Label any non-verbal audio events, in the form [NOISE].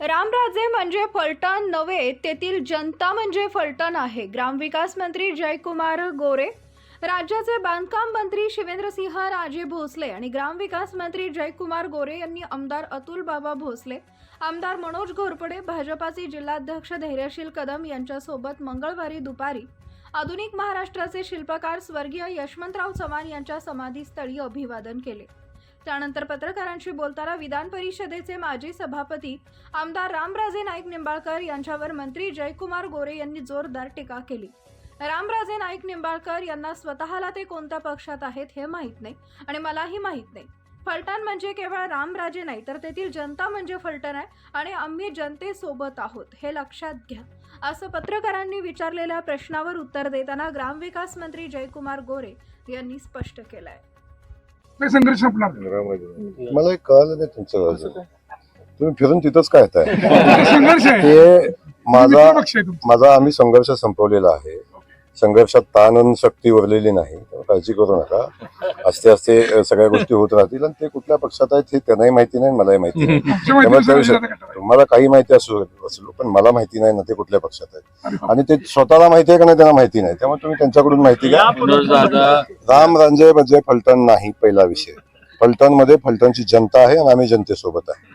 रामराजे म्हणजे फलटण नव्हे तेथील जनता म्हणजे फलटण आहे. ग्रामविकास मंत्री जयकुमार गोरे राज्याचे बांधकाम मंत्री शिवेंद्रसिंह राजे भोसले आणि ग्रामविकास मंत्री जयकुमार गोरे यांनी आमदार अतुल बाबा भोसले आमदार मनोज घोरपडे भाजपाचे जिल्हाध्यक्ष धैर्यशील कदम यांच्यासोबत मंगळवारी दुपारी आधुनिक महाराष्ट्राचे शिल्पकार स्वर्गीय यशवंतराव चव्हाण यांच्या समाधीस्थळी अभिवादन केले. त्यानंतर पत्रकारांशी बोलताना विधान परिषदेचे माजी सभापती आमदार रामराजे नाईक निंबाळकर यांच्यावर मंत्री जयकुमार गोरे यांनी जोरदार टीका केली. रामराजे नाईक निंबाळकर यांना स्वतःला ते कोणत्या पक्षात आहेत हे माहीत नाही आणि मलाही माहीत नाही. फलटण म्हणजे केवळ रामराजे नाही तर तेथील जनता म्हणजे फलटण आहे आणि आम्ही जनतेसोबत आहोत हे लक्षात घ्या. असं पत्रकारांनी विचारलेल्या प्रश्नावर उत्तर देताना ग्रामविकास मंत्री जयकुमार गोरे यांनी स्पष्ट केलं आहे नाही संघर्ष संपणार. मला एक कळलं नाही तुमचं. तुम्ही फिरून तिथंच काय येताय [LAUGHS] संघर्ष आहे. ते माझा मित्र पक्ष आहे तुमचा. माझा आम्ही संघर्ष संपवलेला आहे. संघर्षात ताण आणि शक्ती उरलेली नाही. त्यामुळे काळजी करू नका. असते असते अ, सगळ्या गोष्टी होत राहतील आणि ते कुठल्या पक्षात आहेत हे त्यांनाही माहिती नाही मलाही माहिती नाही. त्यामुळे त्या तुम्हाला काही माहिती असू असलो पण मला माहिती नाही ना ते कुठल्या पक्षात आहेत. आणि ते स्वतःला माहिती आहे का नाही त्यांना माहिती नाही. त्यामुळे तुम्ही त्यांच्याकडून माहिती घ्या. राम रंजय म्हणजे फलटण नाही पहिला विषय. फलटणमध्ये फलटणची जनता आहे आणि आम्ही जनतेसोबत आहे.